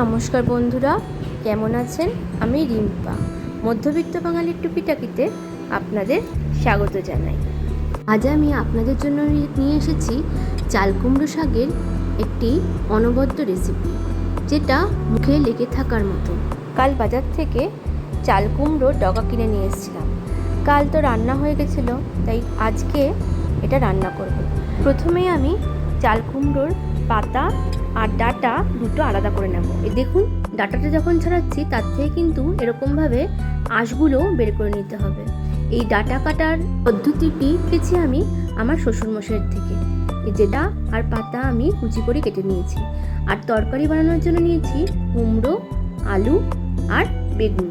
নমস্কার বন্ধুরা, কেমন আছেন? আমি রিম্পা, মধ্যবিত্ত বাঙালির টুপিটাকিতে আপনাদের স্বাগত জানাই। আজ আমি আপনাদের জন্য নিয়ে এসেছি চাল কুমড়ো শাকের একটি অনবদ্য রেসিপি, যেটা মুখে লেগে থাকার মতো। কাল বাজার থেকে চাল কুমড়োর ডগা কিনে নিয়ে এসেছিলাম। কাল তো রান্না হয়ে গেছিল, তাই আজকে এটা রান্না করব। প্রথমেই আমি চাল কুমড়োর পাতা আর ডাটা দুটো আলাদা করে নেব। এই দেখুন, ডাটাটা যখন ছাড়াচ্ছি, তার থেকে কিন্তু এরকমভাবে আঁশগুলো বের করে নিতে হবে। এই ডাটা কাটার পদ্ধতিটি পেয়েছি আমি আমার শ্বশুরমশাইয়ের থেকে। যেটা আর পাতা আমি কুচি করে কেটে নিয়েছি। আর তরকারি বানানোর জন্য নিয়েছি কুমড়ো, আলু আর বেগুন।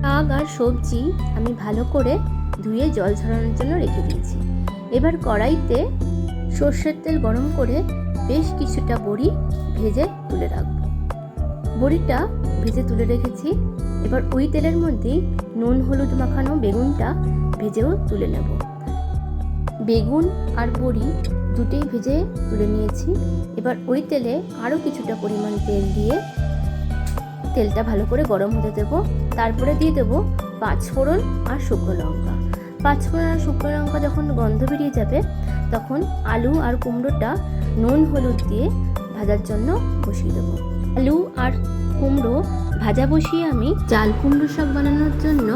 শাক আর সবজি আমি ভালো করে ধুয়ে জল ঝরানোর জন্য রেখে দিয়েছি। এবার কড়াইতে সর্ষের তেল গরম করে বেশ কিছুটা বড়ি ভেজে তুলে রাখব। বড়িটা ভেজে তুলে রেখেছি। এবার ওই তেলের মধ্যেই নুন, হলুদ মাখানো বেগুনটা ভেজেও তুলে নেব। বেগুন আর বড়ি দুটোই ভেজে তুলে নিয়েছি। এবার ওই তেলে আরও কিছুটা পরিমাণ তেল দিয়ে তেলটা ভালো করে গরম হতে দেবো। তারপরে দিয়ে দেবো পাঁচ ফোড়ন আর শুকনো লঙ্কা। পাঁচ ফোড়ন আর শুকনো লঙ্কা যখন গন্ধ বেরিয়ে যাবে, তখন আলু আর কুমড়োটা নুন হলুদ দিয়ে ভাজার জন্য বসিয়ে দেবো। আলু আর কুমড়ো ভাজা বসিয়ে আমি চাল কুমড়ো শাক বানানোর জন্য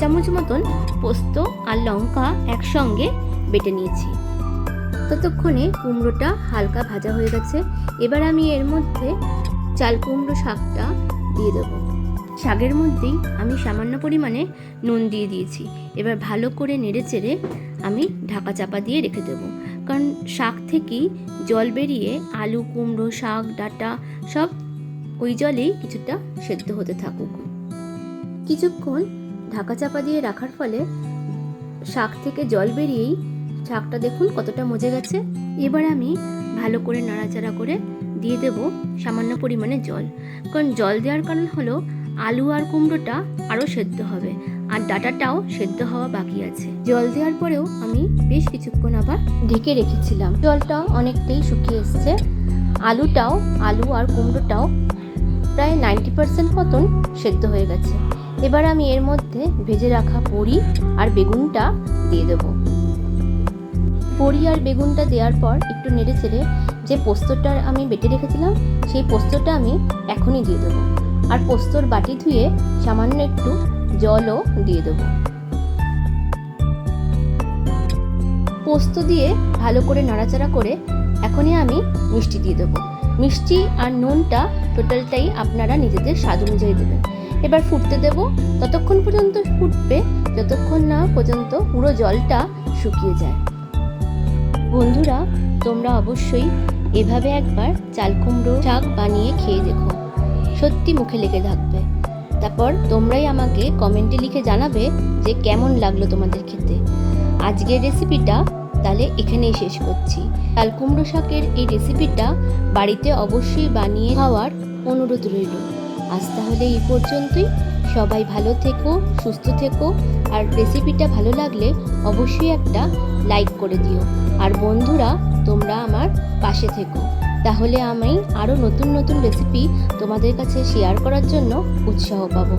চামচ মতন পোস্ত আর লঙ্কা একসঙ্গে বেটে নিয়েছি। ততক্ষণে কুমড়োটা হালকা ভাজা হয়ে গেছে। এবার আমি এর মধ্যে চাল কুমড়ো শাকটা দিয়ে দেবো। শাকের মধ্যেই আমি সামান্য পরিমাণে নুন দিয়ে দিয়েছি। এবার ভালো করে নেড়ে চেড়ে আমি ঢাকা চাপা দিয়ে রেখে দেবো। কারণ শাক থেকেই জল বেরিয়ে আলু, কুমড়ো, শাক, ডাঁটা সব ওই জলেই কিছুটা সেদ্ধ হতে থাকুক। কিছুক্ষণ ঢাকা চাপা দিয়ে রাখার ফলে শাক থেকে জল বেরিয়েই শাকটা দেখুন কতটা মজে গেছে। এবার আমি ভালো করে নাড়াচাড়া করে দিয়ে দেব সামান্য পরিমাণে জল। কারণ জল দেওয়ার কারণ হলো আলু আর কুমড়োটা আরও সেদ্ধ হবে। আর ডাটাটাও সেদ্ধ হওয়া বাকি আছে। জল দেওয়ার পরেও আমি বেশ কিছুক্ষণ আবার ঢেকে রেখেছিলাম। জলটা অনেকটাই শুকিয়ে এসছে। আলুটাও, আলু আর কুমড়োটাও প্রায় নাইনটি পার্সেন্ট মতন সেদ্ধ হয়ে গেছে। এবার আমি এর মধ্যে ভেজে রাখা বড়ি আর বেগুনটা দিয়ে দেবো। বড়ি আর বেগুনটা দেওয়ার পর একটু নেড়ে চেড়ে যে পোস্তটা আমি বেটে রেখেছিলাম, সেই পোস্তটা আমি এখনই দিয়ে দেবো। আর পোস্তর বাটি ধুয়ে সামান্য একটু জলও দিয়ে দেবো। পোস্ত দিয়ে ভালো করে নাড়াচাড়া করে এখনই আমি মিষ্টি দিয়ে দেবো। মিষ্টি আর নুনটা টোটালটাই আপনারা নিজেদের স্বাদ অনুযায়ী দেবেন। এবার ফুটতে দেবো, ততক্ষণ পর্যন্ত ফুটবে, যতক্ষণ না পর্যন্ত পুরো জলটা শুকিয়ে যায়। বন্ধুরা, তোমরা অবশ্যই এভাবে একবার চাল কুমড়ো শাক বানিয়ে খেয়ে দেখো। সত্যি মুখে লেগে থাকবে। তারপর তোমরাই আমাকে কমেন্টে লিখে জানাবে যে কেমন লাগল তোমাদের খেতে। আজকের রেসিপিটা তাহলে এখানেই শেষ করছি। চাল কুমড়ো শাকের এই রেসিপিটা বাড়িতে অবশ্যই বানিয়ে খাওয়ার অনুরোধ রইল। আজ তাহলে এই পর্যন্তই। সবাই ভালো থেকো, সুস্থ থেকো। আর রেসিপিটা ভালো লাগলে অবশ্যই একটা লাইক করে দিও। আর বন্ধুরা, তোমরা আমার পাশে থেকো। তাহলে আমি আরও নতুন নতুন রেসিপি তোমাদের কাছে শেয়ার করার জন্য উৎসাহ পাবো।